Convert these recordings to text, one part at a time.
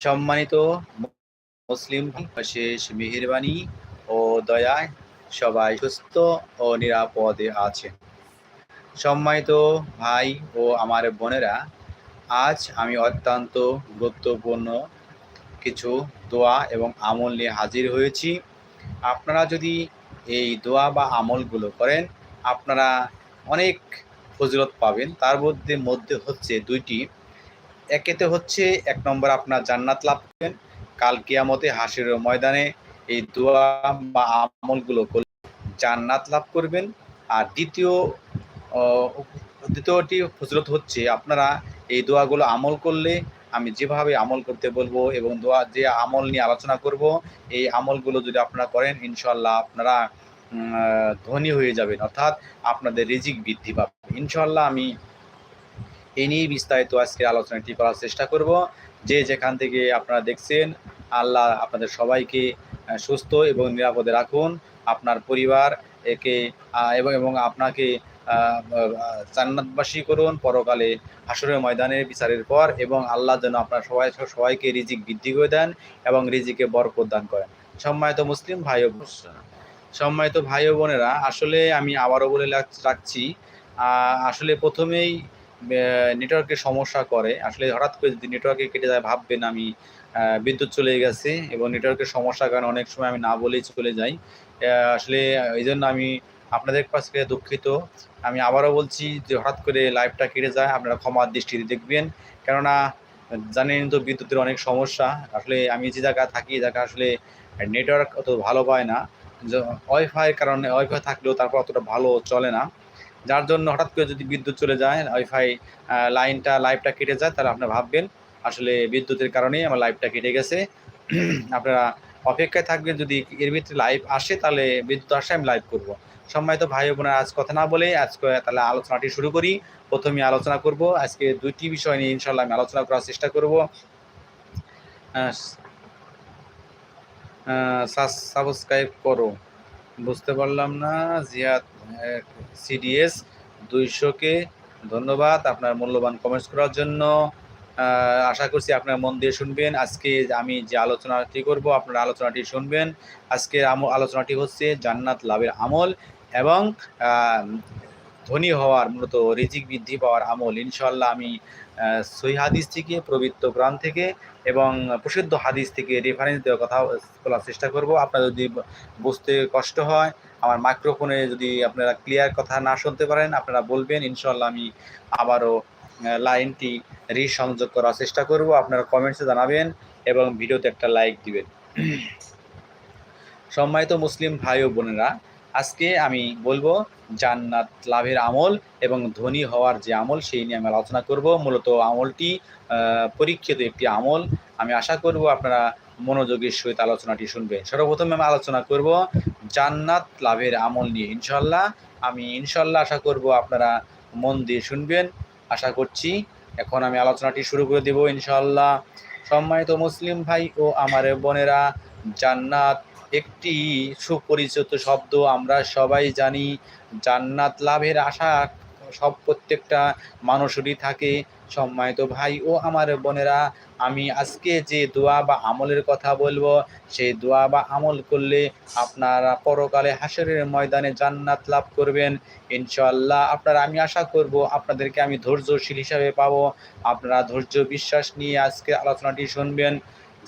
সম্মানিত মুসলিম শেষ মেহেরবানি ও দয়ায় সবাই সুস্থ ও নিরাপদে আছেন। সম্মানিত ভাই ও আমার বোনেরা, আজ আমি অত্যন্ত গুরুত্বপূর্ণ কিছু দোয়া এবং আমল নিয়ে হাজির হয়েছি। আপনারা যদি এই দোয়া বা আমলগুলো করেন, আপনারা অনেক ফজিলত পাবেন। তার মধ্যে মধ্যে হচ্ছে দুইটি। একেতে হচ্ছে এক নম্বর আপনার জান্নাত লাভ করবেন। কাল কিয়ামতে হাসির ময়দানে এই দোয়া বা আমলগুলো করলে জান্নাত লাভ করবেন। আর দ্বিতীয় দ্বিতীয়টি ফজলত হচ্ছে আপনারা এই দোয়াগুলো আমল করলে আমি যেভাবে আমল করতে বলব এবং দোয়া যে আমল নিয়ে আলোচনা করব, এই আমলগুলো যদি আপনারা করেন ইনশাল্লাহ আপনারা ধনী হয়ে যাবেন। অর্থাৎ আপনাদের রিজিক বৃদ্ধি পাবে। ইনশাল্লাহ আমি এই নিয়েই বিস্তারিত আজকে আলোচনাটি করার চেষ্টা করব। যে যেখান থেকে আপনারা দেখছেন আল্লাহ আপনাদের সবাইকে সুস্থ এবং নিরাপদে রাখুন। আপনার পরিবার একে এবং এবং আপনাকে জান্নাতবাসী করুন। পরকালে হাসরের ময়দানের বিচারের পর এবং আল্লাহ যেন আপনার সবাই সবাইকে রিজিক বৃদ্ধি করে দেন এবং রিজিকে বরকত দান করেন। সম্মানিত মুসলিম ভাই ও সম্মানিত ভাই ও বোনেরা আসলে আমি আবারও বলে রাখছি আসলে প্রথমেই নেটওয়ার্কের সমস্যা করে। আসলে হঠাৎ করে যদি নেটওয়ার্কে কেটে যায়, ভাববেন আমি বিদ্যুৎ চলে গেছে এবং নেটওয়ার্কের সমস্যার কারণে অনেক সময় আমি না বলেই চলে যাই। আসলে এই জন্য আমি আপনাদের কাছে দুঃখিত। আমি আবারও বলছি যে হঠাৎ করে লাইভটা কেটে যায়, আপনারা ক্ষমার দৃষ্টিতে দেখবেন। কেননা, জানেন তো বিদ্যুতের অনেক সমস্যা। আসলে আমি যে জায়গায় থাকি, এই জায়গা আসলে নেটওয়ার্ক অত ভালো পায় না। ওয়াইফাইয়ের কারণে ওয়াইফাই থাকলেও তারপর অতটা ভালো চলে না। যার জন্য হঠাৎ করে যদি বিদ্যুৎ চলে যায় ওয়াইফাই লাইনটা লাইভটা কেটে যায়, তাহলে আপনারা ভাববেন, আসলে বিদ্যুতের কারণেই আমার লাইভটা কেটে গেছে। আপনারা অপেক্ষায় থাকবেন, যদি এর ভিতরে লাইভ আসে, তাহলে বিদ্যুৎ আসে, আমি লাইভ করব। সম্মানিত ভাই বোনের, আজ কথা না বলে আজকে তাহলে আলোচনাটি শুরু করি। প্রথমে আলোচনা করব, আজকে দুইটি বিষয় নিয়ে ইনশাল্লাহ আমি আলোচনা করার চেষ্টা করব। সাবস্ক্রাইব করো। বুঝতে পারলাম না। জিয়াদ সিডিএস দুইশোকে ধন্যবাদ আপনার মূল্যবান কমেন্টস করার জন্য। আশা করছি আপনার মন দিয়ে শুনবেন। আজকে আমি যে আলোচনাটি করব, আপনার আলোচনাটি শুনবেন। আজকের আলোচনাটি হচ্ছে জান্নাত লাভের আমল এবং ধনী হওয়ার মূলত রিজিক বৃদ্ধি পাওয়ার আমল। ইনশাল্লাহ আমি সই হাদিস থেকে, পবিত্র গ্রাম থেকে এবং প্রসিদ্ধ হাদিস থেকে রেফারেন্স দেওয়ার কথা বলার চেষ্টা করব। আপনার যদি বুঝতে কষ্ট হয়, আমার মাইক্রোফোনে যদি আপনারা ক্লিয়ার কথা না শুনতে পারেন, আপনারা বলবেন ইনশাল্লাহ আমি আবারও লাইনটি রিসংযোগ করার চেষ্টা করব। আপনারা কমেন্টসে জানাবেন এবং ভিডিওতে একটা লাইক দিবেন। সম্মানিত মুসলিম ভাই ও বোনেরা আজকে আমি বলব জান্নাত লাভের আমল এবং ধনী হওয়ার যে আমল, সেই নিয়ে আমি আলোচনা করব। মূলত আমলটি পরীক্ষিত একটি আমল। আমি আশা করব আপনারা মনোযোগের সহিত আলোচনাটি শুনবেন। সর্বপ্রথমে আমি আলোচনা করব জান্নাত লাভের আমল নিয়ে। ইনশাল্লাহ আমি ইনশাল্লাহ আশা করব আপনারা মন দিয়ে শুনবেন। আশা করছি এখন আমি আলোচনাটি শুরু করে দেব ইনশাল্লাহ সম্মানিত মুসলিম ভাই ও আমার বোনেরা, জান্নাত একটি সুপরিচিত শব্দ আমরা সবাই জানি। জান্নাত লাভের আশা সব প্রত্যেকটা মানুষেরই থাকে। সম্মানিত ভাই ও আমার বোনেরা, আমি আজকে যে দোয়া বা আমলের কথা বলব, সেই দোয়া বা আমল করলে আপনারা পরকালে হাসরের ময়দানে জান্নাত লাভ করবেন। ইনশাল্লাহ আপনারা, আমি আশা করব আপনাদেরকে আমি ধৈর্যশীল হিসাবে পাবো। আপনারা ধৈর্য বিশ্বাস নিয়ে আজকে আলোচনাটি শুনবেন।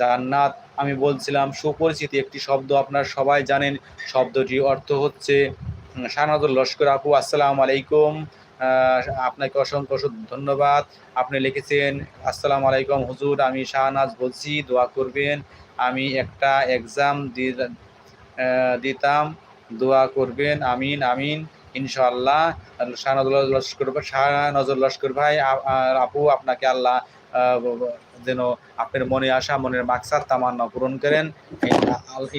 জান্নাত। আমি বলছিলাম, সুপরিচিত একটি শব্দ, আপনারা সবাই জানেন শব্দটির অর্থ হচ্ছে শাহনাজুল লস্কর। আপু, আসসালামু আলাইকুম। আপনাকে অসংখ্য ধন্যবাদ। আপনি লিখেছেন, আসসালামু আলাইকুম, হুজুর, আমি শাহনাজ বলছি, দোয়া করবেন। আমি একটা এক্সাম দিতাম, দোয়া করবেন। আমিন আমিন, ইনশাআল্লাহ। শাহনাজুল লস্কর শাহনাজুল লস্কর ভাই আপু, আপনাকে আল্লাহ যেন আপনার মনে আসা মনের মাকসার তামান্না পূরণ করেন।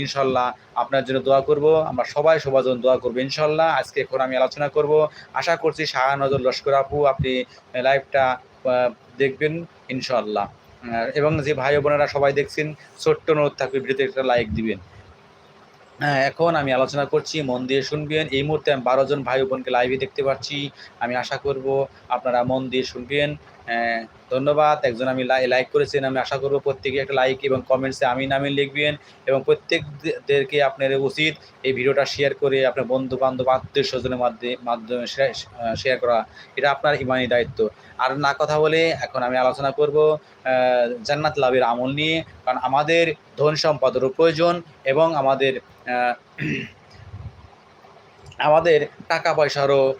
ইনশাল্লাহ আপনার জন্য দোয়া করব। আমরা সবাই সবার জন্য দোয়া করব ইনশাল্লাহ। আজকে এখন আমি আলোচনা করব। আশা করছি শাহানজর লস্কর আপু, আপনি লাইভটা দেখবেন ইনশাল্লাহ। এবং যে ভাই বোনেরা সবাই দেখছেন, ছোট্ট নোট থাকবে ভিডিওতে একটা লাইক দিবেন। এখন আমি আলোচনা করছি, মন দিয়ে শুনবেন। এই মুহূর্তে আমি বারো জন ভাই বোনকে লাইভে দেখতে পাচ্ছি। আমি আশা করব আপনারা মন দিয়ে শুনবেন। আহ, ধন্যবাদ। একজন আমি লাইক করেছেন আমি আশা করব প্রত্যেকে একটা লাইক এবং কমেন্টসে আমি নামে লিখবেন এবং প্রত্যেকদেরকে আপনার উচিত এই ভিডিওটা শেয়ার করে আপনার বন্ধু বান্ধব আত্মীয় স্বজনের মাধ্যমে মাধ্যমে শেয়ার করা। এটা আপনার ইমানি দায়িত্ব। আর না কথা বলে এখন আমি আলোচনা করব জান্নাত লাভের আমল নিয়ে। কারণ আমাদের ধন সম্পদেরও প্রয়োজন এবং আমাদের আমাদের টাকা পয়সারও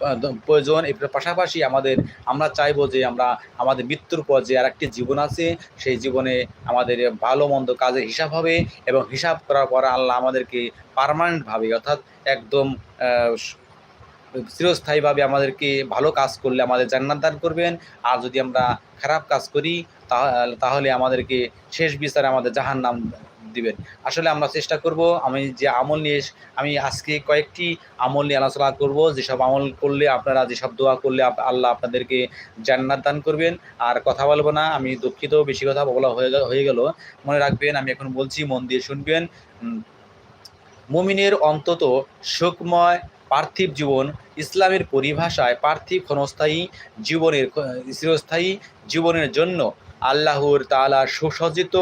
প্রয়োজন। এর পাশাপাশি আমাদের, আমরা চাইব যে আমরা আমাদের মৃত্যুর পর যে আরেকটি জীবন আছে, সেই জীবনে আমাদের ভালো মন্দ কাজের হিসাব হবে এবং হিসাব করার পর আল্লাহ আমাদেরকে পারমানেন্টভাবে অর্থাৎ একদম চিরস্থায়ীভাবে আমাদেরকে ভালো কাজ করলে আমাদের জান্নাত দান করবেন। আর যদি আমরা খারাপ কাজ করি, তাহ- তাহলে আমাদেরকে শেষ বিচারে আমাদের জাহান নাম দিবেন। আসলে আমরা চেষ্টা করব, আমি যে আমল নিয়ে আমি আজকে কয়েকটি আমল নিয়ে আলোচনা করব। যেসব আমল করলে আপনারা, যেসব দোয়া করলে আল্লাহ আপনাদেরকে জান্নাত দান করবেন। আর কথা বলব না, আমি দুঃখিত, বেশি কথা বলা হয়ে গেল। মনে রাখবেন, আমি এখন বলছি, মন দিয়ে শুনবেন। মুমিনের অন্তত সুখময় পার্থিব জীবন ইসলামের পরিভাষায় পার্থিব ক্ষণস্থায়ী জীবনের চিরস্থায়ী জীবনের জন্য আল্লাহর তাআলা সুসজ্জিত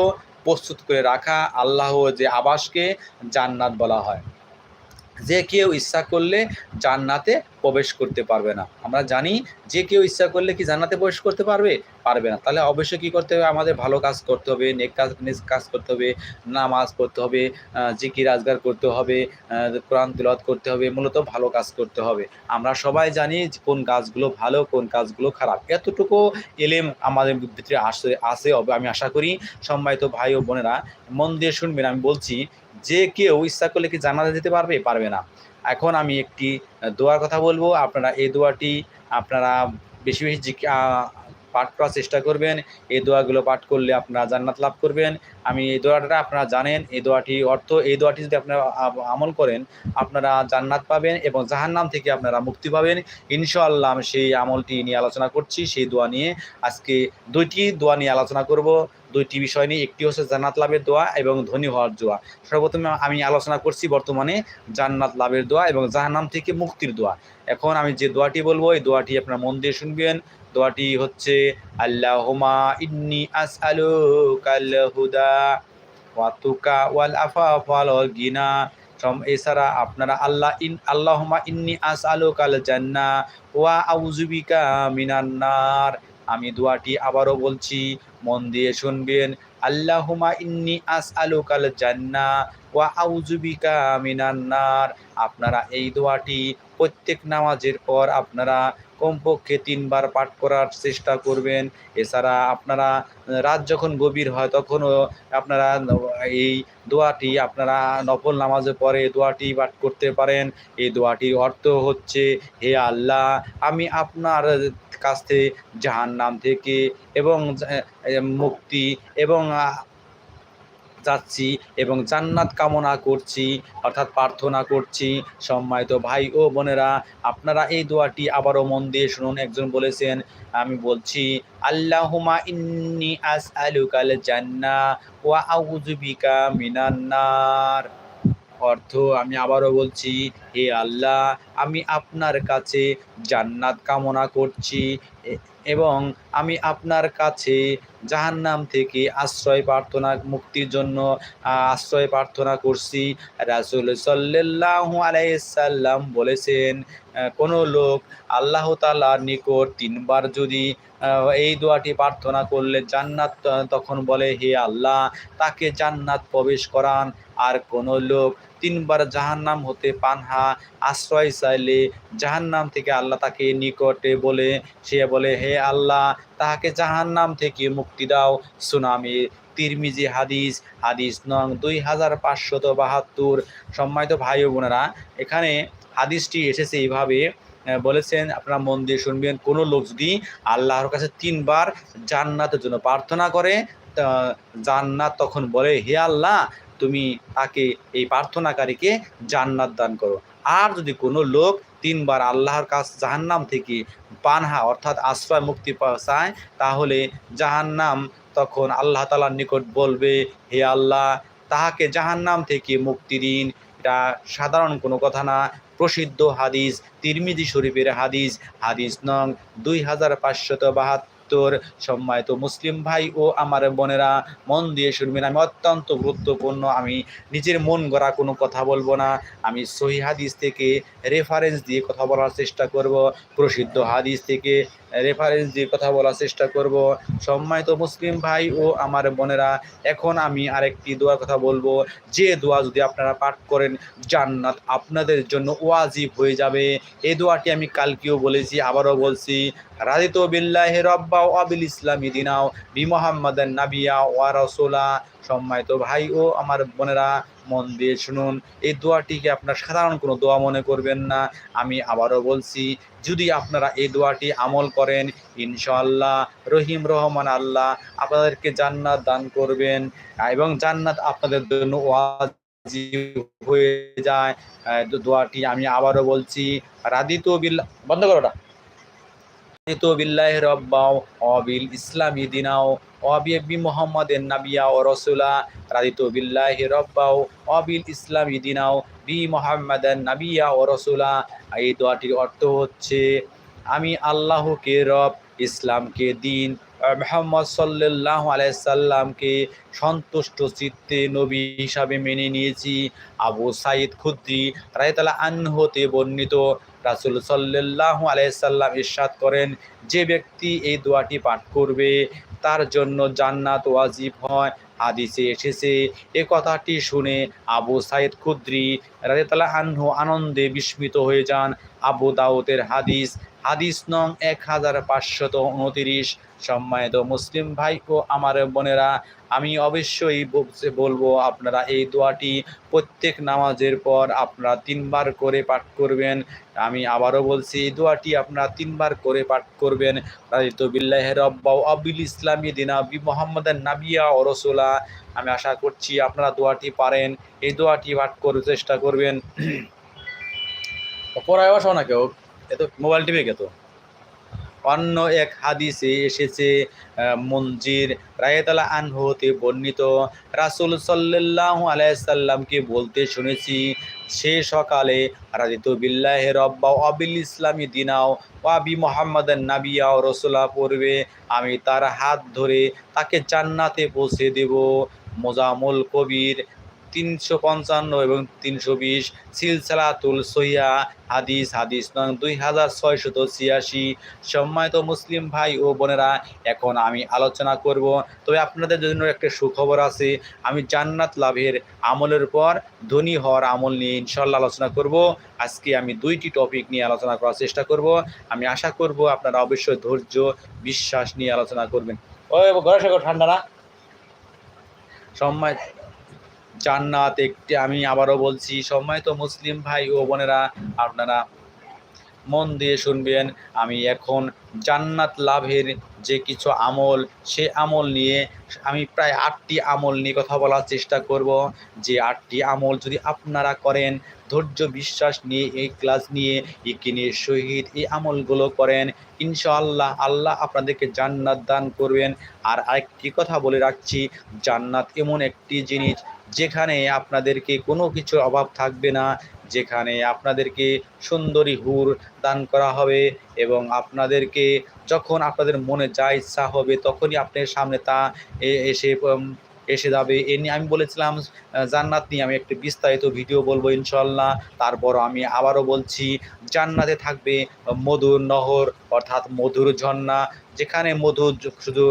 প্রস্তুত করে রাখা আল্লাহ যে আবাসকে জান্নাত বলা হয়। যে কেউ ইচ্ছা করলে জান্নাতে প্রবেশ করতে পারবে না। আমরা জানি যে কেউ ইচ্ছা করলে কি জান্নাতে প্রবেশ করতে পারবে? পারবে না। তাহলে অবশ্যই কী করতে হবে? আমাদের ভালো কাজ করতে হবে নেক কাজ নেক কাজ করতে হবে নামাজ পড়তে হবে আহ, জিকির আজগার করতে হবে কোরআন তিলাওয়াত করতে হবে মূলত ভালো কাজ করতে হবে। আমরা সবাই জানি কোন কাজগুলো ভালো কোন কাজগুলো খারাপ। এতটুকু এলেম আমাদের ভিতরে আসে আসে আমি আশা করি। সম্মানিত ভাই ও বোনেরা মন দিয়ে শুনবেন আমি বলছি যে কেউ ইচ্ছা করলে কি জানাতে যেতে পারবে? পারবে না। এখন আমি একটি দোয়ার কথা বলব। আপনারা এই দোয়াটি আপনারা বেশি বেশি পাঠ করার চেষ্টা করবেন। এই দোয়াগুলো পাঠ করলে আপনারা জান্নাত লাভ করবেন। আমি এই দোয়াটা আপনারা জানেন, এই দোয়াটি অর্থ, এই দোয়াটি যদি আপনারা আমল করেন, আপনারা জান্নাত পাবেন এবং জাহান্নাম থেকে আপনারা মুক্তি পাবেন। ইনশাআল্লাহ আমি সেই আমলটি নিয়ে আলোচনা করছি। সেই দোয়া নিয়ে আজকে দুইটি দোয়া নিয়ে আলোচনা করব। দুইটি বিষয় নিয়ে, একটি হচ্ছে জান্নাত লাভের দোয়া এবং ধনী হওয়ার দোয়া সর্বপ্রথমে আমি আলোচনা করছি বর্তমানে জান্নাত লাভের দোয়া এবং জাহান্নাম থেকে মুক্তির দোয়া। এখন আমি যে দোয়াটি বলব, এই দোয়াটি আপনার মন দিয়ে শুনবেন। দোয়াটি হচ্ছে আল্লাহুমা ইন্নি আসআলুকাল হুদা ওয়া তুকা ওয়াল আফাফা ওয়াল গিনা। এছাড়া আপনারা আল্লাহ ইন আল্লাহমা ইন্নি আস আলু কাল জান্না ওয়া আউজুবিকা মিনান নার। আমি দোয়াটি আবারও বলছি, মন দিয়ে শুনবেন। আল্লাহুমা ইন্নি আসআলুকাল জান্নাহ ওয়া আউযুবিকা মিনান নার। আপনারা এই দোয়াটি প্রত্যেক নামাজের পর আপনারা কমপক্ষে তিনবার পাঠ করার চেষ্টা করবেন। এছাড়া আপনারা, রাত যখন গভীর হয় তখনও আপনারা এই দোয়াটি আপনারা নফল নামাজের পরে দোয়াটি পাঠ করতে পারেন। এই দোয়াটির অর্থ হচ্ছে, হে আল্লাহ, আমি আপনার কাছ থেকে, জাহান্নাম থেকে এবং মুক্তি এবং যাচ্ছি এবং জান্নাত কামনা করছি, অর্থাৎ প্রার্থনা করছি। সম্মানিত ভাই ও বোনেরা, আপনারা এই দোয়াটি আবারও মন দিয়ে শুনুন। একজন বলেছেন, আমি বলছি আল্লাহুমা ইন্নি আসআলুকাল জান্নাহ ওয়া আউযু বিকা মিনান নার। অর্থ আমি আবারও বলছি, হে আল্লাহ, আমি আপনার কাছে জান্নাত কামনা করছি এবং আমি আপনার কাছে জাহান্নাম থেকে আশ্রয় প্রার্থনা, মুক্তির জন্য আশ্রয় প্রার্থনা করছি। রাসুল সাল্লাল্লাহু আলাইসাল্লাম বলেছেন কোনো লোক আল্লাহ তাআলার নিকট তিনবার যদি এই দোয়াটি প্রার্থনা করলে জান্নাত তখন বলে, হে আল্লাহ, তাকে জান্নাত প্রবেশ করান। আর কোনো লোক তিনবার জাহান্নাম হতে পানহা আশ্রয় চাইলে জাহান্নাম থেকে আল্লাহ তাকে নিকটে বলে, সে বলে, হে আল্লাহ, তাহাকে জাহান্নাম থেকে মুক্তি দাও। সুনামি, তিরমিজি হাদিস হাদিস নং দুই হাজার পাঁচশত বাহাত্তর। সম্মানিত ভাই ও বোনেরা, এখানে হাদিসটি এসেছে এইভাবে বলেছেন, আপনারা মন দিয়ে শুনবেন, কোনো লোক যদি আল্লাহর কাছে তিনবার জান্নাতের জন্য প্রার্থনা করে জান্নাত তখন বলে, হে আল্লাহ তুমি তাকে এই প্রার্থনাকারীকে জান্নাত দান করো। আর যদি কোনো লোক তিনবার আল্লাহর কাছ জাহান্নাম থেকে পানহা অর্থাৎ আশ্রয় মুক্তি পাওয়া চায়, তাহলে জাহান্নাম তখন আল্লাহ তালার নিকট বলবে, হে আল্লাহ, তাহাকে জাহান্নাম থেকে মুক্তি দিন। এটা সাধারণ কোনো কথা না। প্রসিদ্ধ হাদিস, তিরমিজি শরীফের হাদিস হাদিস নং দুই হাজার পাঁচশত বাহাত্তর। উত্তর সম্মানিত মুসলিম ভাই ও আমার বোনেরা, মন দিয়ে শুনবেন, আমি অত্যন্ত গুরুত্বপূর্ণ, আমি নিজের মন গড়া কোনো কথা বলব না। আমি সহি হাদিস থেকে রেফারেন্স দিয়ে কথা বলার চেষ্টা করব, প্রসিদ্ধ হাদিস থেকে রেফারেন্স দিয়ে কথা বলার চেষ্টা করব। সম্মানিত মুসলিম ভাই ও আমার বোনেরা, এখন আমি আরেকটি দোয়ার কথা বলব। যে দোয়া যদি আপনারা পাঠ করেন, জান্নাত আপনাদের জন্য ওয়াজিব হয়ে যাবে। এই দোয়াটি আমি কালকেও বলেছি, আবারও বলছি, রাদিত বিল্লাহ রব্বা আবিল ইসলামী দিনাও বি নাবিয়া ওয়া রসোলা। সম্মানিত ভাই ও আমার বোনেরা, মন দিয়ে শুনুন, এই দোয়াটিকে আপনার সাধারণ কোনো দোয়া মনে করবেন না। আমি আবারও বলছি, যদি আপনারা এই দোয়াটি আমল করেন, ইনশাআল্লাহ, রহিম রহমান আল্লাহ আপনাদেরকে জান্নাত দান করবেন। এবং জান্নাত আপনাদের জন্য হয়ে যায়। দোয়াটি আমি আবারও বলছি, রাদিত বিল্লাহ বন্ধ করোটা অবিল ইসলামী দিনাও অবিল ইসলামী দিনাও বি অর্থ হচ্ছে, আমি আল্লাহকে রব, ইসলামকে দিন, মোহাম্মদ সাল্লাহ আলাইসাল্লামকে সন্তুষ্ট চিত্তে নবী হিসাবে মেনে নিয়েছি। আবু সাইদ খুদ্রি রায়তালা আনহতে বর্ণিত রাসুল সাল্লাহ আলাইসাল্লাম ইরশাদ করেন, যে ব্যক্তি এই দোয়াটি পাঠ করবে, তার জন্য জান্নাত ওয়াজিব হয়। হাদিসে এসেছে, এ কথাটি শুনে আবু সাইদ খুদ্রি রাজতালা আনহু আনন্দে বিস্মিত হয়ে যান। আবু দাউতের হাদিস হাদিস নং এক হাজার পাঁচশত উনতিরিশ সম্মানিত মুসলিম ভাই ও আমার বোনেরা, আমি অবশ্যই বলব আপনারা এই দোয়াটি প্রত্যেক নামাজের পর আপনারা তিনবার করে পাঠ করবেন। আমি আবারও বলছি, এই দোয়াটি আপনারা তিনবার করে পাঠ করবেন। রাজিত বিল্লাহ রব্বাউ আবিল ইসলামী দিনা বি মোহাম্মদের নাবিয়া ও রসুলা। আমি আশা করছি আপনারা দোয়াটি পারেন। এই দোয়াটি পাঠ করে চেষ্টা করবেন। পড়ায় বসাও না কেউ। এত মোবাইল টিপে গেত অন্য এক হাদিসে এসেছে মঞ্জির রায়তালা আনহতে বর্ণিত, রাসুল সাল্লাহ আলাইসাল্লামকে বলতে শুনেছি, সে সকালে রাজিত বিল্লাহ রব্বা অবিল ইসলামী দিনাও ওয়াবি মোহাম্মদ নাবিয়া ও রসুলা পড়বে, আমি তার হাত ধরে তাকে জান্নাতে পৌঁছে দেব। মোজামুল কবির তিনশো পঞ্চান্ন এবং তিনশো বিশ সিলসালাতুল সহিয়া, হাদিস হাদিস নং দুই হাজার ছয়শত ছিয়াশি। সম্মানিত মুসলিম ভাই ও বোনেরা, এখন আমি আলোচনা করব। তবে আপনাদের জন্য একটা সুখবর আছে, আমি জান্নাত লাভের আমলের পর ধনী হওয়ার আমল নিয়ে ইনশাল্লাহ আলোচনা করব। আজকে আমি দুইটি টপিক নিয়ে আলোচনা করার চেষ্টা করব। আমি আশা করব আপনারা অবশ্যই ধৈর্য, বিশ্বাস নিয়ে আলোচনা করবেন। ও ঘরে ঠান্ডা না। সম্মান জান্নাত একটি, আমি আবারও বলছি, সম্মানিত মুসলিম ভাই ও বোনেরা, আপনারা মন দিয়ে শুনবেন, আমি এখন জান্নাত লাভের যে কিছু আমল, সে আমল নিয়ে আমি প্রায় আটটি আমল নিয়ে কথা বলার চেষ্টা করব। যে আটটি আমল যদি আপনারা করেন, ধৈর্য বিশ্বাস নিয়ে এই ক্লাস নিয়ে ইকিনের সহিত এই আমলগুলো করেন, ইনশাআল্লাহ আল্লাহ আপনাদেরকে জান্নাত দান করবেন। আর আরেকটি কথা বলে রাখছি, জান্নাত এমন একটি জিনিস যেখানে আপনাদেরকে কোনো কিছুর অভাব থাকবে না, যেখানে আপনাদেরকে সুন্দরী হুর দান করা হবে এবং আপনাদেরকে যখন আপনাদের মনে যা ইচ্ছা হবে তখনই আপনার সামনে তা এসে এসে যাবে। এ নিয়ে আমি বলেছিলাম জান্নাত নিয়ে আমি একটি বিস্তারিত ভিডিও বলব ইনশাল্লাহ তারপর আমি আবারও বলছি, জান্নাতে থাকবে মধুর নহর, অর্থাৎ মধুর ঝর্ণা। যেখানে মধু শুধু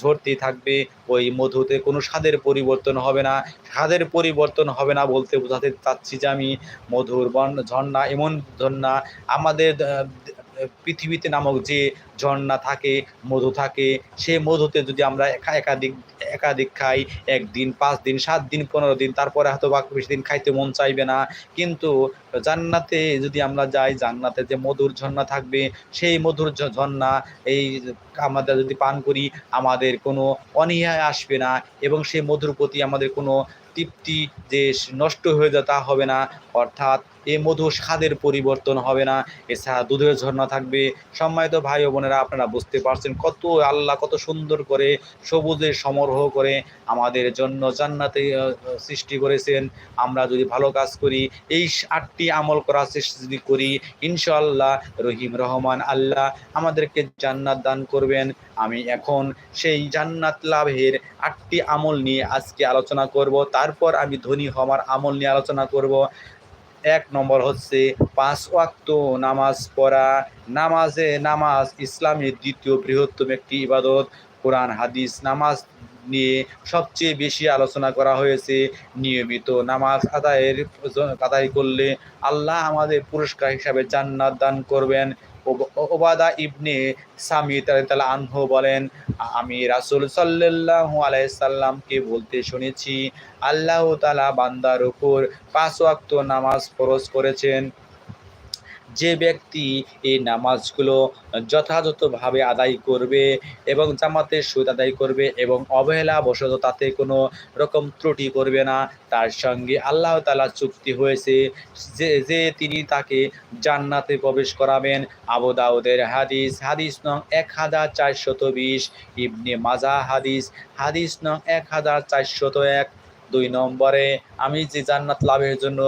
ঝরতেই থাকবে, ওই মধুতে কোনো স্বাদের পরিবর্তন হবে না। স্বাদের পরিবর্তন হবে না বলতে বোঝাতে চাচ্ছি যে আমি মধুর বন ঝর্ণা, এমন ঝর্ণা আমাদের পৃথিবীতে নামক যে ঝর্ণা থাকে, মধু থাকে, সে মধুতে যদি আমরা একা- একাধিক একাধিক খাই, একদিন, পাঁচ দিন, সাত দিন, পনেরো দিন, তারপরে হয়তো বা বেশি দিন খাইতে মন চাইবে না। কিন্তু জান্নাতে যদি আমরা যাই, জান্নাতে যে মধুর ঝর্ণা থাকবে, সেই মধুর ঝর্ণা, এই আমাদের যদি পান করি, আমাদের কোনো অনীহায় আসবে না এবং সেই মধুর প্রতি আমাদের কোনো তৃপ্তি যে নষ্ট হয়ে যায় তা হবে না। অর্থাৎ এই মধু স্বাদের পরিবর্তন হবে না, এছাড়া দুধের ঝর্ণা থাকবে। সম্মানিত ভাই বোনেরা, আপনারা বুঝতে পারছেন কত আল্লাহ কত সুন্দর করে সবুজের সমারোহ করে আমাদের জন্য জান্নাতে সৃষ্টি করেছেন। আমরা যদি ভালো কাজ করি, এই আটটি আমল করার চেষ্টা যদি করি, ইনশাআল্লাহ রহিম রহমান আল্লাহ আমাদেরকে জান্নাত দান করবেন। আমি এখন সেই জান্নাত লাভের আটটি আমল নিয়ে আজকে আলোচনা করব। তারপর আমি ধনী হওয়ার আমল নিয়ে আলোচনা করব। এক নম্বর হচ্ছে পাঁচ ওয়াক্ত নামাজ পড়া। নামাজে নামাজ ইসলামের দ্বিতীয় বৃহত্তম একটি ইবাদত। কোরআন, হাদিস, নামাজ নিয়ে সবচেয়ে বেশি আলোচনা করা হয়েছে। নিয়মিত নামাজ আদায়ের আদায় করলে আল্লাহ আমাদের পুরস্কার হিসাবে জান্নাত দান করবেন। ওবাদা ইবনে সামি তালা আনহু বলেন, আমি রাসুল সাল্লাল্লাহু আলাইসাল্লামকে বলতে শুনেছি, আল্লাহ তালা বান্দার উপর পাঁচ ওয়াক্ত নামাজ ফরজ করেছেন। যে ব্যক্তি এই নামাজগুলো যথাযথভাবে আদায় করবে এবং জামাতের সুদ আদায় করবে এবং অবহেলা বশত তাতে কোনো রকম ত্রুটি করবে না, তার সঙ্গে আল্লাহ তালা চুক্তি হয়েছে যে যে তিনি তাকে জান্নাতে প্রবেশ করাবেন। আবু দাউদের হাদিস হাদিস নং এক হাজার চারশত বিশ, ইবনে মাজা হাদিস হাদিস নং এক হাজার চারশত এক, দুই নম্বরে, আমি যে জান্নাত লাভের জন্য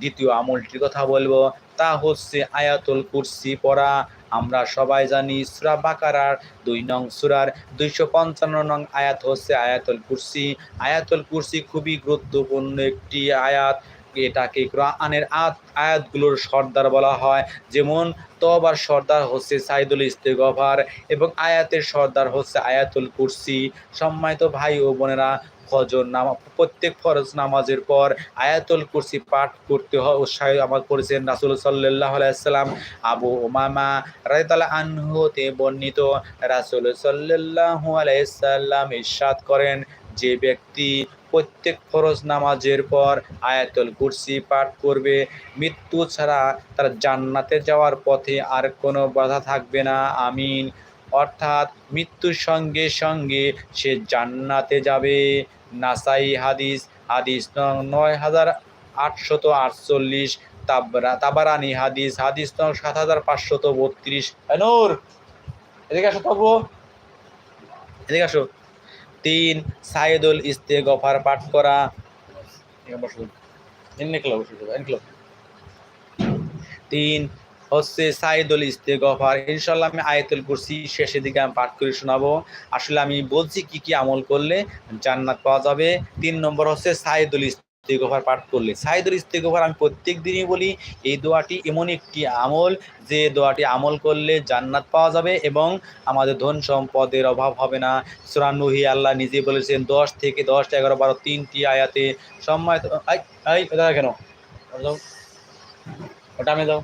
দ্বিতীয় আমলটির কথা বলব তা হচ্ছে আয়াতুল কুরসি পড়া। আমরা সবাই জানি সুরা বাকারার দুই নং সুরার দুইশো পঞ্চান্ন নং আয়াত হচ্ছে আয়াতুল কুরসি। আয়াতুল কুরসি খুবই গুরুত্বপূর্ণ একটি আয়াত। এটাকে কোরআনের আয়াত, আয়াতগুলোর সর্দার বলা হয়। যেমন তবার সর্দার হচ্ছে সাইদুল ইস্তেগফার এবং আয়াতের সর্দার হচ্ছে আয়াতুল কুরসি। সম্মানিত ভাই ও বোনেরা ফজর নামা, প্রত্যেক ফরজ নামাজের পর আয়াতুল কুরসি পাঠ করতে হয় উৎসাহ আমার করেছেন রাসুল সাল্লাহ আলাইসাল্লাম আবু ওমামা রায়তালা আনহুতে বর্ণিত, রাসুল সাল্লাহ আলাইসাল্লাম ইরশাদ করেন, যে ব্যক্তি প্রত্যেক ফরজ নামাজের পর আয়াতুল কুরসি পাঠ করবে, মৃত্যু ছাড়া তার জান্নাতে যাওয়ার পথে আর কোনো বাধা থাকবে না, আমিন। অর্থাৎ মৃত্যুর সঙ্গে সঙ্গে সে জান্নাতে যাবে। নাসাই হাদিস হাদিস নং নয় হাজার আটশত আটচল্লিশ, তাবরা তাবারানি হাদিস হাদিস নং সাত হাজার পাঁচশত বত্রিশ। নূর, এদিকে আসো তবু। এদিকে আসো। তিন, সাইদুল ইস্তেগফার পাঠ করা। তিন হচ্ছে সাইদুল ইস্তেগফার ইনশাল্লাহ আমি আয়াতুল কুরসি শেষের দিকে আমি পাঠ করে শোনাবো। আসলে আমি বলছি কি কি আমল করলে জান্নাত পাওয়া যাবে। তিন নম্বর হচ্ছে সাইদুল ইস্তেগফার পাঠ করলে। সাইদুল ইস্তেগফার আমি প্রত্যেক দিনই বলি, এই দোয়াটি এমন একটি আমল যে দোয়াটি আমল করলে জান্নাত পাওয়া যাবে এবং আমাদের ধন সম্পদের অভাব হবে না। সুরানুহি আল্লাহ নিজে বলেছেন, দশ থেকে দশ, এগারো, বারো তিনটি আয়াতে সম্মানিত কেন? ওটা আমি দাও।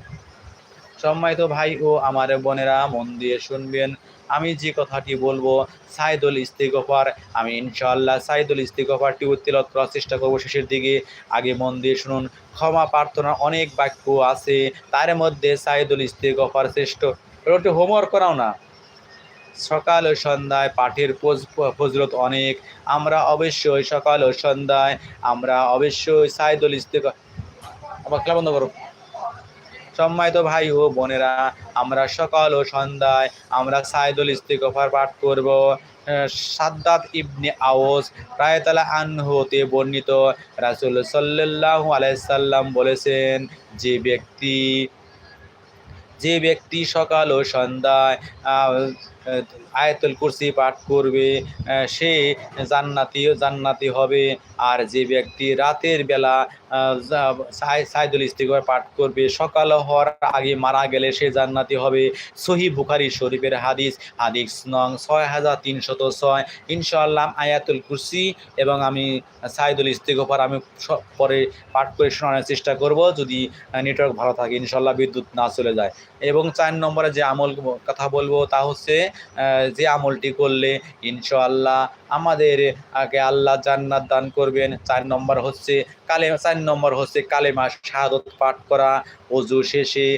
সম্মানিত ভাই ও আমার বোনেরা, মন দিয়ে শুনবেন। আমি যে কথাটি বলব, সাইদুল ইস্তিগফার। আমি ইনশাআল্লাহ সাইদুল ইস্তিগফারটি উত্তিলত করার চেষ্টা করব শেষের দিকে। আগে মন দিয়ে শুনুন, ক্ষমা প্রার্থনার অনেক বাক্য আছে। তার মধ্যে সাইদুল ইস্তিগফার শ্রেষ্ঠ। একটু হোমওয়ার্ক করাও না। সকাল ও সন্ধ্যায় পাঠের ফজ- ফজলত অনেক। আমরা অবশ্যই সকাল ও সন্ধ্যায়, আমরা অবশ্যই সাইদুল ইস্তেক আবার খেলা বন্ধ করো। সম্মানিত ভাই ও বোনেরা, আমরা সকাল ও সন্ধ্যায় আমরা সাইদুল ইস্তিকফার পাঠ করব। সাদ্দাত ইবনে আওস রায়তালা আনহতে বর্ণিত রাসুল সাল্লাহ আলাইসাল্লাম বলেছেন, যে ব্যক্তি যে ব্যক্তি সকাল ও সন্ধ্যায় আয়াতুল কুরসি পাঠ করবে সে জান্নাতি জান্নাতি হবে। আর যে ব্যক্তি রাতের বেলা সাইদুল ইস্তিগফার পাঠ করবে, সকাল হওয়ার আগে মারা গেলে সে জান্নাতি হবে। সহি বুখারি শরীফের হাদিস হাদিস নং ছয় হাজার তিনশত ছয়। ইনশাআল্লাহ আয়াতুল কুরসি এবং আমি সাইদুল ইস্তিগফার আমি পরে পাঠ করে শোনানোর চেষ্টা করব। যদি নেটওয়ার্ক ভালো থাকে ইনশাল্লাহ বিদ্যুৎ না চলে যায়। এবং চার নম্বরে যে আমল কথা বলব তা হচ্ছে যে আমলটি করলে ইনশাআল্লাহ আমাদের আগে আল্লাহ জান্নাত দান করবেন। চার নম্বর হচ্ছে কালে চার নম্বর হচ্ছে কালেমা শাহাদত পাঠ করা, অজু শেষে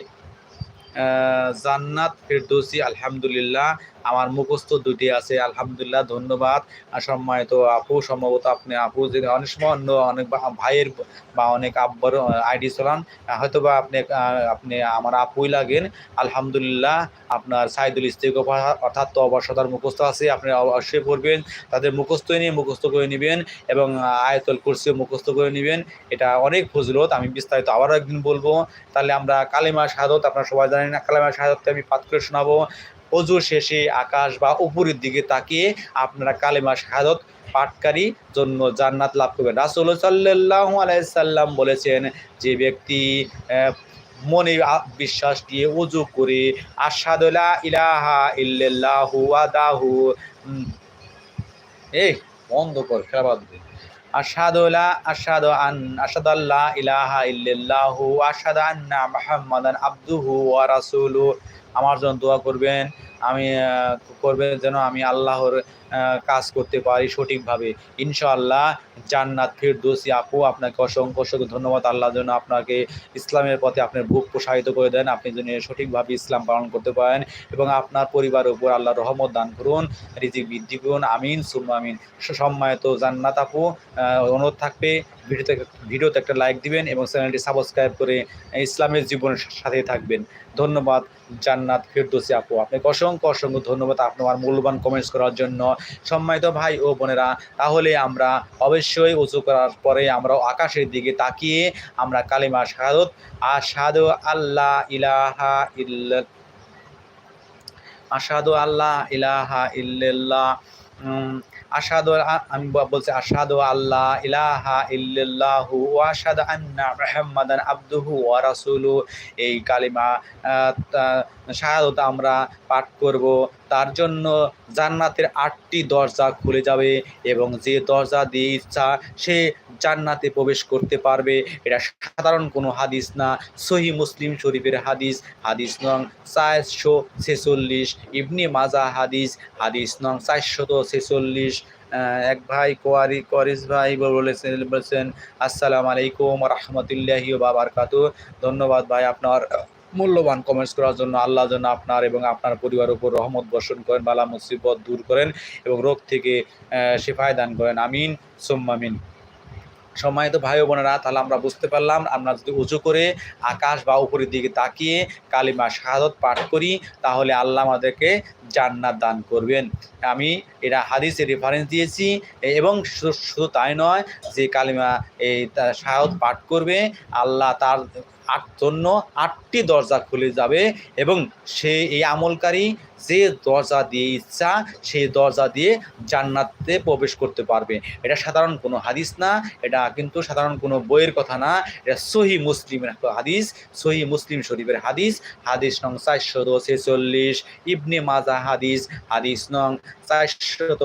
জান্নাত ফেরদৌসি, আলহামদুলিল্লাহ। আমার মুখস্থ দুটি আছে, আলহামদুলিল্লাহ, ধন্যবাদ। সম্মানিত আপু, সম্ভবত আপনি আপু যে অনেক সময় অন্য অনেক ভাইয়ের বা অনেক আব্বার আইডি চলান হয়তো বা আপনি আপনি আমার আপুই লাগেন। আলহামদুলিল্লাহ, আপনার সাইদুল ইস্তেগফা অর্থাৎ তবা সদার মুখস্থ আছে, আপনি অবশ্যই পড়বেন। তাদের মুখস্থ নিয়ে মুখস্থ করে নেবেন এবং আয়তল কুরসিও মুখস্থ করে নেবেন। এটা অনেক ফজলত, আমি বিস্তারিত আবারও একদিন বলব। তাহলে আমরা কালেমা শাহাদত, আপনারা সবাই জানেন, কালেমা শাহাদতকে আমি পাঠ করে শোনাবো। অজু শেষে আকাশ বা উপরের দিকে তাকিয়ে আপনারা কালেমা শাহাদত পাঠকারী জন্য জান্নাত লাভ করবেন। রাসুল সাল্লাহ আলাইসাল্লাম বলেছেন, যে ব্যক্তি মনে বিশ্বাস দিয়ে উজু করে আসাদুল্লাহ ইলাহা ইল্লাল্লাহু আদাহু এই, বন্ধ কর, খেলা বাদ দে। আসাদুল্লাহ আসাদু আন আসাদাল্লাহ ইলাহা ইল্লাল্লাহু আসাদু আন্না আবদুহু আমার জন্য দোয়া করবেন, আমি করবেন যেন আমি আল্লাহর কাজ করতে পারি সঠিকভাবে। ইনশাআল্লাহ জান্নাত ফিরদৌসি আপু, আপনাকে অসংখ্য অসংখ্য ধন্যবাদ। আল্লাহ যেন আপনাকে ইসলামের পথে আপনার বুক প্রসারিত করে দেন, আপনি যেন সঠিকভাবে ইসলাম পালন করতে পারেন এবং আপনার পরিবারের উপর আল্লাহ রহমত দান করুন, রিজিক বৃদ্ধি করুন, আমিন, সুম্মা আমিন। সম্মানিত জান্নাত আপু অনুরোধ থাকবে, ভিডিওতে ভিডিওতে একটা লাইক দিবেন এবং চ্যানেলটি সাবস্ক্রাইব করে ইসলামের জীবনের সাথে থাকবেন। ধন্যবাদ জান্নাত ফিরদৌসি আপু। আপনাকে অসংখ্য অসংখ্য ধন্যবাদ আপনার মূল্যবান কমেন্টস করার জন্য। সম্মানিত ভাই ও বোনেরা, তাহলে আমরা অবশ্যই উঁচু করার পরে আমরা আকাশের দিকে তাকিয়ে আমরা কালিমা শাহাদত, আশহাদু আল্লাহ ইলাহা ইল্লা আশহাদু আল্লাহ ইলাহা ইল্লাল্লাহ। উম, আশহাদু আ- আমি বলছি আসাদু আল্লাহ ইলাহা ইল্লাহু ও আসাদ আন্না মুহাম্মাদান আব্দুহু ওয়া রাসুলু এই কালিমা শাহাদত আমরা পাঠ করব। তার জন্য জান্নাতের আটটি দরজা খুলে যাবে এবং যে দরজা দিয়ে ইচ্ছা সে জান্নাতে প্রবেশ করতে পারবে। এটা সাধারণ কোনো হাদিস না, সহি মুসলিম শরীফের হাদিস। হাদিস নং চারশো ছেচল্লিশ। ইবনি মাজা হাদিস হাদিস নং চারশত ছেচল্লিশ। এক ভাই কোয়ারি করিস ভাই বলেছেন, বলছেন, আসসালামু আলাইকুম রহমতুল্লাহি বাবারকাতু ধন্যবাদ ভাই আপনার মূল্যবান কমেন্টস করার জন্য আল্লাহ যেন আপনার এবং আপনার পরিবারের উপর রহমত বর্ষণ করেন, বালা মুসিবত দূর করেন এবং রোগ থেকে শেফায় দান করেন। আমিন সোম্মামিন সম্মানিত ভাই বোনেরা, তাহলে আমরা বুঝতে পারলাম, আমরা যদি উঁচু করে আকাশ বা উপরের দিকে তাকিয়ে কালিমা শাহাদত পাঠ করি, তাহলে আল্লাহ আমাদেরকে জান্নাত দান করবেন। আমি এটা হাদিসের রেফারেন্স দিয়েছি, এবং শুধু তাই নয়, যে কালিমা, এই শাহাদত পাঠ করবে, আল্লাহ তার আট জন্য আটটি দরজা খুলে যাবে এবং সে এই আমলকারী যে দরজা দিয়ে ইচ্ছা, সেই দরজা দিয়ে জান্নাতে প্রবেশ করতে পারবে। এটা সাধারণ কোনো হাদিস না, এটা কিন্তু সাধারণ কোনো বইয়ের কথা না। এটা সহি মুসলিমের হাদিস, সহি মুসলিম শরীফের হাদিস। হাদিস নং চারশত ছেচল্লিশ, ইবনে মাজা হাদিস হাদিস নং চারশত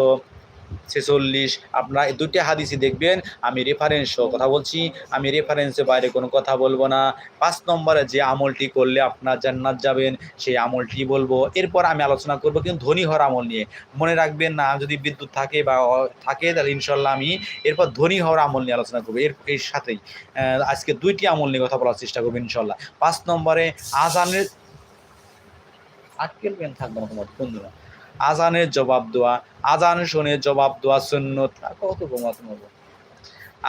ছেচল্লিশ। আপনারা এই দুটি হাদিসই দেখবেন, আমি রেফারেন্স কথা বলছি। আমি রেফারেন্সের বাইরে কোনো কথা বলব না। পাঁচ নম্বরে যে আমলটি করলে আপনার জান্নাত যাবেন, সেই আমলটি বলব। এরপর আমি আলোচনা করব কিন্তু ধনী হওয়ার আমল নিয়ে। মনে রাখবেন না, যদি বিদ্যুৎ থাকে বা থাকে, তাহলে ইনশাল্লাহ আমি এরপর ধনী হওয়ার আমল নিয়ে আলোচনা করব। এর এর সাথেই। আজকে দুইটি আমল নিয়ে কথা বলার চেষ্টা করব ইনশাল্লাহ পাঁচ নম্বরে আজানের আটকেল পেন থাকব না তোমার, বন্ধুরা। আজানের জবাব দেওয়া আজান শুনে জবাব দেওয়া সুন্নত। কত বোমা তোমার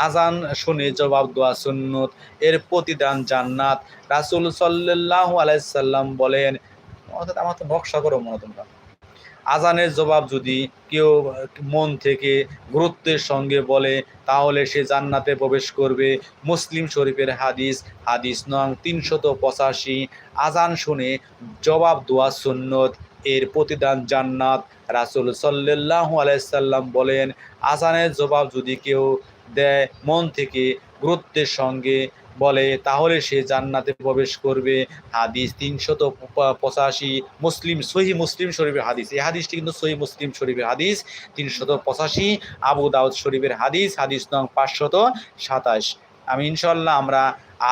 আজান শুনে জবাব দেওয়া সুন্নত, এর প্রতিদান জান্নাত। রাসূল সাল্লাল্লাহু আলাইহি সাল্লাম বলেন, অর্থাৎ আমার তো বক্সা করো মনে তোমরা। আজানের জবাব যদি কেউ মন থেকে গুরুত্বের সঙ্গে বলে, তাহলে সে জান্নাতে প্রবেশ করবে। মুসলিম শরীফের হাদিস হাদিস নং তিনশত পঁচাশি। আজান শুনে জবাব দেওয়া সুন্নত। এর প্রতিদান জান্নাত। রাসূল সাল্লাল্লাহু আলাইসাল্লাম বলেন আজানের জবাব যদি কেউ দেয় মন থেকে গুরুত্বের সঙ্গে বলে, তাহলে সে জান্নাতে প্রবেশ করবে। হাদিস তিনশত পঁচাশি মুসলিম, সহি মুসলিম শরীফের হাদিস। এই হাদিসটি কিন্তু সহি মুসলিম শরীফের হাদিস, তিনশত পঁচাশি আবু দাউদ শরীফের হাদিস হাদিস নং পাঁচশত সাতাশ। আমি ইনশাল্লাহ আমরা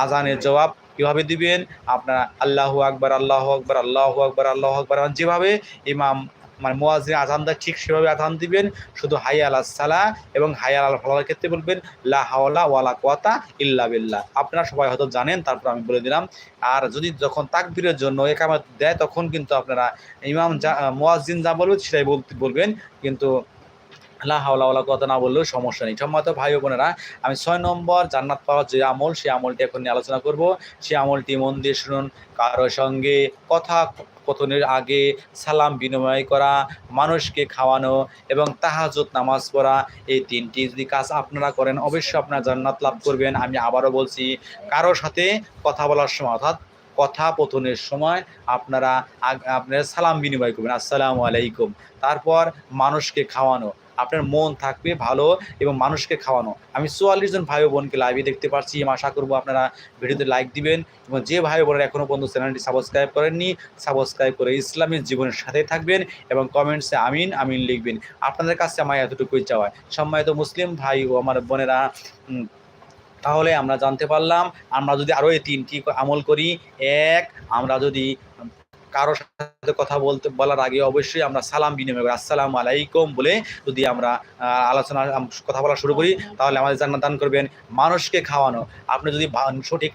আজানের জবাব কীভাবে দিবেন? আপনারা আল্লাহ আকবার, আল্লাহু আকবার আল্লাহু আকবার আল্লাহু আকবার যেভাবে ইমাম মানে মোয়াজিন আজান দেয়, ঠিক সেভাবে আজান দিবেন। শুধু হাই আল্লাহ সালা এবং হাই আল ফলার ক্ষেত্রে বলবেন, লা হাওলা ওয়ালা কোয়াতা ইল্লা বিল্লাহ। আপনারা সবাই হয়তো জানেন, তারপর আমি বলে দিলাম। আর যদি যখন তাকবীরের জন্য একামত দেয়, তখন কিন্তু আপনারা ইমাম যা মোয়াজিন যা বলবেন সেটাই বলতে, বলবেন। কিন্তু হাওলা কথা না বললেও সমস্যা নেই। সম্মত ভাই বোনেরা, আমি ছয় নম্বর জান্নাত পাওয়ার যে আমল, সেই আমলটি এখন নিয়ে আলোচনা করব। সেই আমলটি মন দিয়ে শুনুন কারোর সঙ্গে কথা কথনের আগে সালাম বিনিময় করা, মানুষকে খাওয়ানো এবং তাহাজত নামাজ পড়া, এই তিনটি যদি কাজ আপনারা করেন, অবশ্যই আপনারা জান্নাত লাভ করবেন। আমি আবারও বলছি কারোর সাথে কথা বলার সময়, অর্থাৎ কথাপথনের সময় আপনারা আপনারা সালাম বিনিময় করবেন। আসসালামু আলাইকুম। তারপর মানুষকে খাওয়ানো আপনার মন থাকবে ভালো এবং মানুষকে খাওয়ানো। আমি চুয়াল্লিশ জন ভাই বোনকে লাইভে দেখতে পাচ্ছি আমি আশা করব আপনারা ভিডিওতে লাইক দিবেন এবং যে ভাই বোনেরা এখনও পর্যন্ত চ্যানেলটি সাবস্ক্রাইব করেননি সাবস্ক্রাইব করে ইসলামের জীবনের সাথে থাকবেন এবং কমেন্টসে আমিন আমিন লিখবেন। আপনাদের কাছে আমার এতটুকুই চাওয়া। সম্মানিত মুসলিম ভাই ও আমার বোনেরা তাহলে আমরা জানতে পারলাম, আমরা যদি আরও এই তিনটি আমল করি, এক, আমরা যদি কারোর সাথে কথা বলতে বলার আগে অবশ্যই আমরা সালাম বিনিময় করি। আসসালামু আলাইকুম বলে যদি আমরা আলোচনা কথা বলা শুরু করি, তাহলে আমাদের জান্নাত দান করবেন মানুষকে খাওয়ানো। আপনি যদি সঠিক